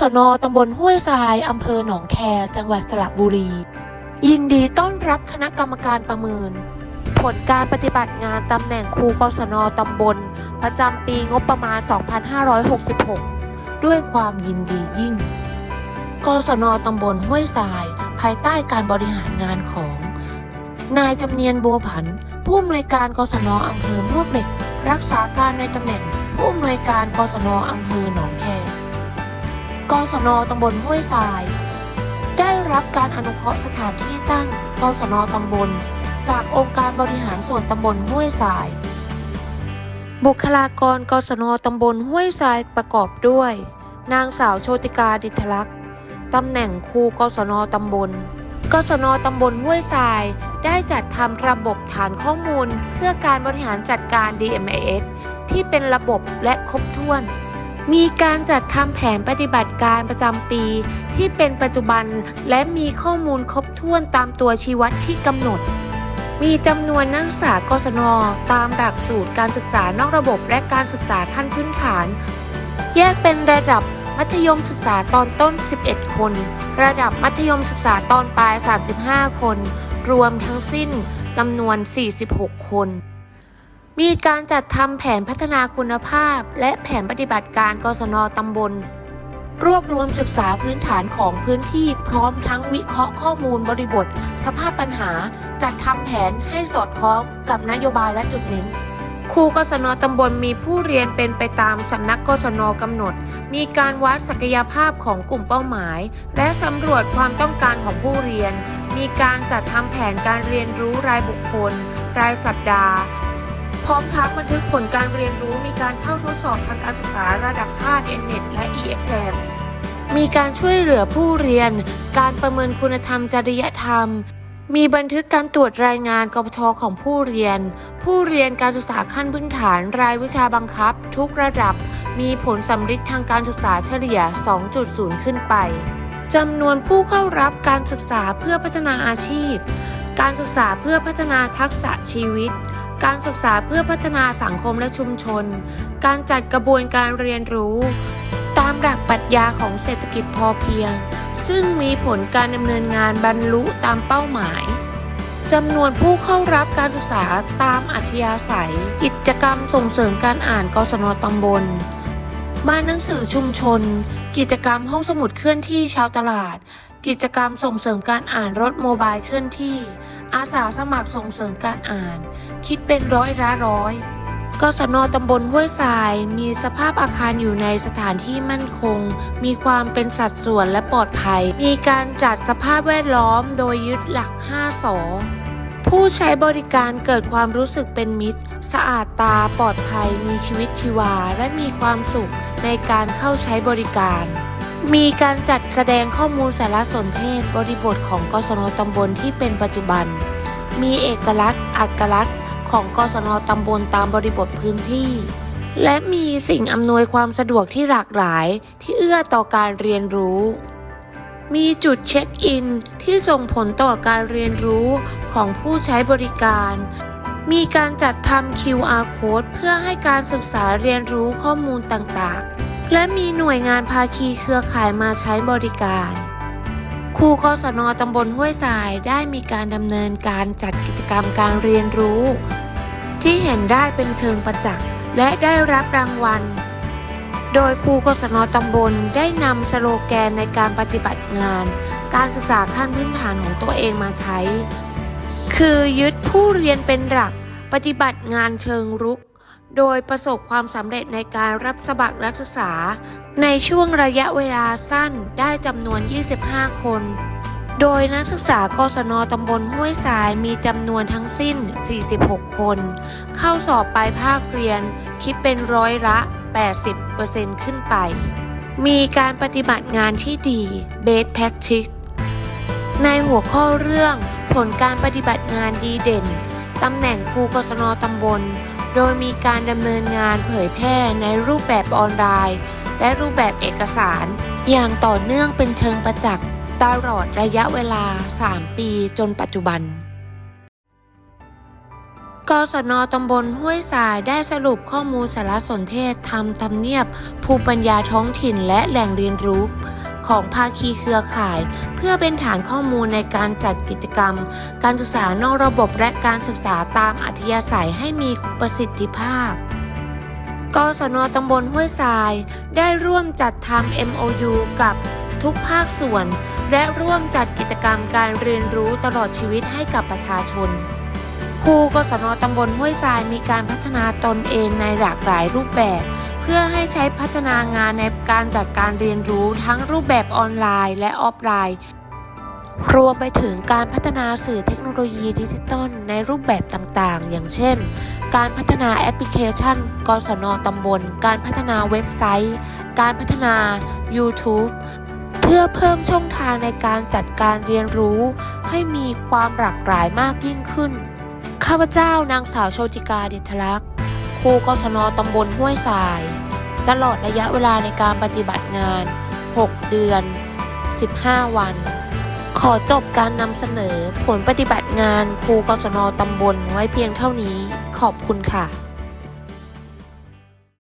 ศนตำบลห้วยทรายอำเภอหนองแค จังหวัดสระบุรี ยินดีต้อนรับคณะกรรมการประเมิน ผลการปฏิบัติงานตำแหน่งครูกศนตำบล ประจำปีงบประมาณ 2566 ด้วยความยินดียิ่ง กศนตำบลห้วยทราย ภายใต้การบริหารงานของ นายจำเนียนบัวผัน ผู้อำนวยการกศนอำเภอมวกเหล็ก รักษาการในตำแหน่งผู้อำนวยการกศนอำเภอหนองแค กศนตำบลห้วยทราย ได้รับการอนุเคราะห์สถานที่ตั้งกศนตำบล จากองค์การบริหารส่วนตำบลห้วยทราย บุคลากรกศนตำบลห้วยทรายประกอบด้วย นางสาวโชติกาดิทลักษ์ตำแหน่งครูกศนตำบลกศนตำบลห้วยทรายได้จัดทำระบบฐานข้อมูล เพื่อการบริหารจัดการ DMS ที่เป็นระบบและครบถ้วน มีการจัดทำแผนปฏิบัติการประจำปี ที่เป็นปัจจุบันและมีข้อมูลครบถ้วนตามตัวชี้วัดที่กำหนด มีจำนวนนักศึกษากศนตามหลักสูตรการศึกษานอกระบบและการศึกษาขั้นพื้นฐาน แยกเป็นระดับมัธยมศึกษาตอนต้น 11 คน ระดับมัธยมศึกษาตอนปลาย 35 คน รวมทั้งสิ้นจำนวน 46 คน มีการจัดทำแผนพัฒนาคุณภาพ และแผนปฏิบัติการกศนตำบล รวบรวมศึกษาพื้นฐานของพื้นที่พร้อมทั้งวิเคราะห์ข้อมูลบริบท สภาพปัญหา จัดทำแผนให้สอดคล้องกับนโยบายและจุดเน้นครูกศนตำบลมีผู้เรียนเป็นไปตามสำนักกศนกำหนด มีการวัดศักยภาพของกลุ่มเป้าหมาย และสำรวจความต้องการของผู้เรียน มีการจัดทำแผนการเรียนรู้รายบุคคล รายสัปดาห์ พร้อมทั้งบันทึกผลการเรียนรู้มีการเข้าทดสอบทางการศึกษาระดับชาติ NNET และ EXAM มีการช่วยเหลือผู้เรียน การประเมินคุณธรรมจริยธรรม มีบันทึกการตรวจรายงานกปชของผู้เรียน ผู้เรียนการศึกษาขั้นพื้นฐานรายวิชาบังคับ ทุกระดับ มีผลสำลิดทางการศึกษาเฉลี่ย 2.0 ขึ้นไปจำนวนผู้เข้ารับการศึกษาเพื่อพัฒนาอาชีพ การศึกษาเพื่อพัฒนาทักษะชีวิต การศึกษาเพื่อพัฒนาสังคมและชุมชน การจัดกระบวนการเรียนรู้ ตามหลักปรัชญาของเศรษฐกิจพอเพียง ซึ่งมีผลการดำเนินงานบรรลุตามเป้าหมายจำนวนผู้เข้ารับการศึกษาตามอัธยาศัย กิจกรรมส่งเสริมการอ่านกศนตำบล บ้านหนังสือชุมชน กิจกรรมห้องสมุดเคลื่อนที่ชาวตลาด กิจกรรมส่งเสริมการอ่านรถโมบายเคลื่อนที่ อาสาสมัครส่งเสริมการอ่าน คิดเป็นร้อยละร้อยกศนตำบลห้วยทราย มีสภาพอาคารอยู่ในสถานที่มั่นคง มีความเป็นสัดส่วนและปลอดภัย มีการจัดสภาพแวดล้อมโดยยึดหลัก 5สอผู้ใช้บริการเกิดความรู้สึกเป็นมิตร สะอาดตาปลอดภัย มีชีวิตชีวา และมีความสุขในการเข้าใช้บริการ มีการจัดแสดงข้อมูลสารสนเทศบริบทของกศนตำบลที่เป็นปัจจุบัน มีเอกลักษณ์ อัตลักษณ์ ของกศนตำบลตามบริบทพื้นที่ และมีสิ่งอำนวยความสะดวกที่หลากหลายที่เอื้อต่อการเรียนรู้ มีจุดเช็คอินที่ส่งผลต่อการเรียนรู้ของผู้ใช้บริการ มีการจัดทำ QR code เพื่อให้การศึกษาเรียนรู้ข้อมูลต่างๆ และมีหน่วยงานภาคีเครือข่ายมาใช้บริการครูกศนตำบลห้วยทรายได้มีการดำเนินการจัดกิจกรรมการเรียนรู้ ที่เห็นได้เป็นเชิงประจักษ์และได้รับรางวัล โดยครูกศนตำบลได้นำสโลแกนในการปฏิบัติงาน การศึกษาขั้นพื้นฐานของตัวเองมาใช้ คือยึดผู้เรียนเป็นหลักปฏิบัติงานเชิงรุก โดยประสบความสำเร็จในการรับสมัครนักศึกษา ในช่วงระยะเวลาสั้นได้จำนวน 25 คน โดยนักศึกษากศนตำบลห้วยทรายมีจำนวนทั้งสิ้น 46 คน เข้าสอบปลายภาคเรียนคิดเป็นร้อยละ 80%ขึ้นไป มีการปฏิบัติงานที่ดี Best Practice ในหัวข้อเรื่องผลการปฏิบัติงานดีเด่น ตำแหน่งครูกศนตำบล โดยมีการดำเนินงานเผยแพร่ในรูปแบบออนไลน์ และรูปแบบเอกสาร อย่างต่อเนื่องเป็นเชิงประจักษ์ตลอดระยะเวลา 3 ปีจนปัจจุบันกศนตำบลห้วยสายได้สรุปข้อมูลสารสนเทศทำทำเนียบ ภูมิปัญญาท้องถิ่นและแหล่งเรียนรู้ ของภาคีเครือข่าย เพื่อเป็นฐานข้อมูลในการจัดกิจกรรม การศึกษานอกระบบและการศึกษาตามอัธยาศัยให้มีประสิทธิภาพกศนตำบลห้วยทราย ได้ร่วมจัดทำ MOU กับทุกภาคส่วน และร่วมจัดกิจกรรมการเรียนรู้ตลอดชีวิตให้กับประชาชนครูกศนตำบลห้วยทรายมีการพัฒนาตนเองในหลากหลายรูปแบบ พื่อให้ใช้พัฒนางานในการจัดการเรียนรู้ทั้งรูปแบบออนไลน์และออฟไลน์ รวมไปถึงการพัฒนาสื่อเทคโนโลยีดิจิตอลในรูปแบบต่างๆ อย่างเช่น การพัฒนาแอปพลิเคชันกศนตำบล การพัฒนาเว็บไซต์ การพัฒนา YouTube เพื่อเพิ่มช่องทางในการจัดการเรียนรู้ ให้มีความหลากหลายมากยิ่งขึ้น ข้าพเจ้านางสาวโชติกาเดชลักษ์ครูกศนตำบลห้วยทราย ตลอดระยะเวลาในการปฏิบัติงาน 6 เดือน 15 วัน ขอจบการนำเสนอผลปฏิบัติงานครูกศนตำบลไว้เพียงเท่านี้ ขอบคุณค่ะ